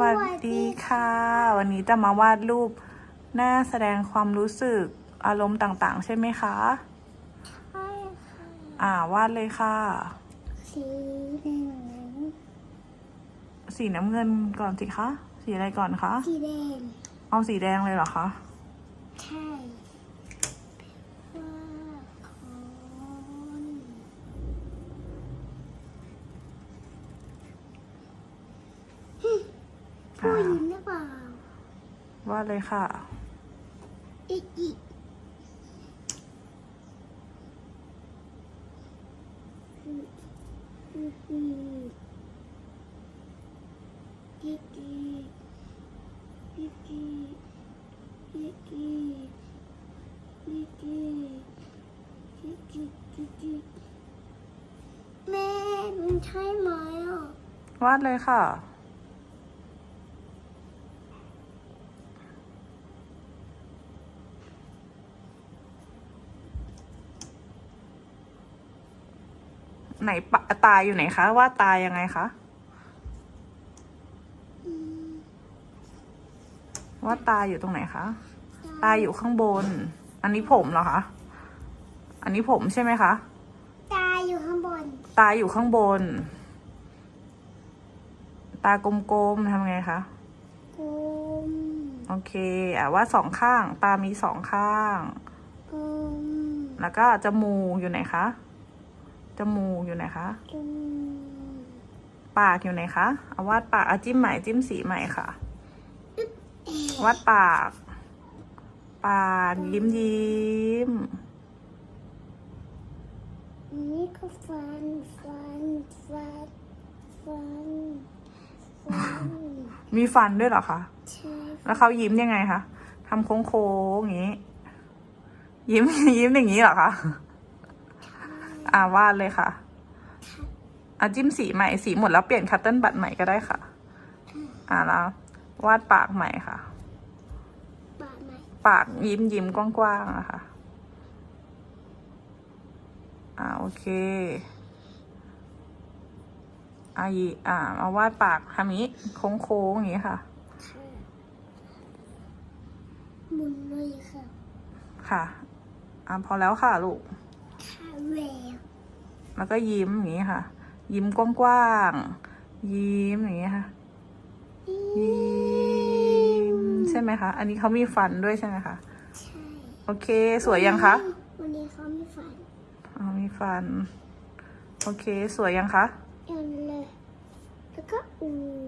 วัสดีค่ะ วันนี้จะมาวาดรูปหน้าแสดงความรู้สึกอารมณ์ต่างๆ ใช่ไหมคะ ใช่ค่ะอ่าวาดเลยค่ะ สีเหลืองสีน้ำเงินก่อนสิคะ สีอะไรก่อนคะ สีแดงเอาสีแดงเลยเหรอคะ ใช่ว่าคนผู้ หญิงหรือเปล่าวาดเลยค่ะอีกอีกอีกอีกอีกอีกอีกอีกอีกอีกอีกอีกอีกอีกอีกแม่มันใช่ไหมอะวาดเลยค่ะ ไหนปะตาอยู่ไหนคะวาดตายังไงคะอืมวาดตาอยู่ตรงไหนคะ ตาอยู่ข้างบน อันนี้ผมเหรอคะ อันนี้ผมใช่ไหมคะ ตาอยู่ข้างบน ตาอยู่ข้างบน ตากลมๆทำไงคะกุมโอเค อะว่าดสองข้าง ตามีสองข้างกุมแล้วก็จมูกอยู่ไหนคะ จ มูกอยู่ไหนคะกุมปากอยู่ไหนคะเอาวาดปากเอาจิ้มใหม่จิ้มสีใหม่ค่ะ วาดปาก ปากยิ้มยิ้มนี่ก็ฟันฟันฟันฟันฟันมีฟันด้วยเหรอคะ ใช่ แล้วเขายิ้มยังไงคะทำโค้งๆอย่างนี้ ยิ้มยิ้มอย่างนี้เหรอคะ อ่าวาดเลยค่ะอะจิ้มสีใหม่สีหมดแล้วเปลี่ยนคัตเติ้ลบัตใหม่ก็ได้ค่ะ อ่าแล้ววาดปากใหม่ค่ะ ปากไหมปากยิ้มยิ้มกว้างๆอะค่ะ อ่าโอเคอ่ายีอ่าเอาวาดปากทำนี้โค้งๆอย่างนี้ค่ะ ค่ะหมุนเลยค่ะ ค่ะอ่าพอแล้วค่ะลูกค่ะแหวว แล้วก็ยิ้มอย่างนี้ค่ะ ยิ้มกว้างๆ ยิ้มอย่างนี้ค่ะ ยิ้มใช่ไหมคะ อันนี้เขามีฟันด้วยใช่ไหมคะใช่โอเค สวยยังคะ วันนี้เขามีฟันอ๋อมีฟัน โอเค สวยยังคะยันเลย แล้วก็อูเว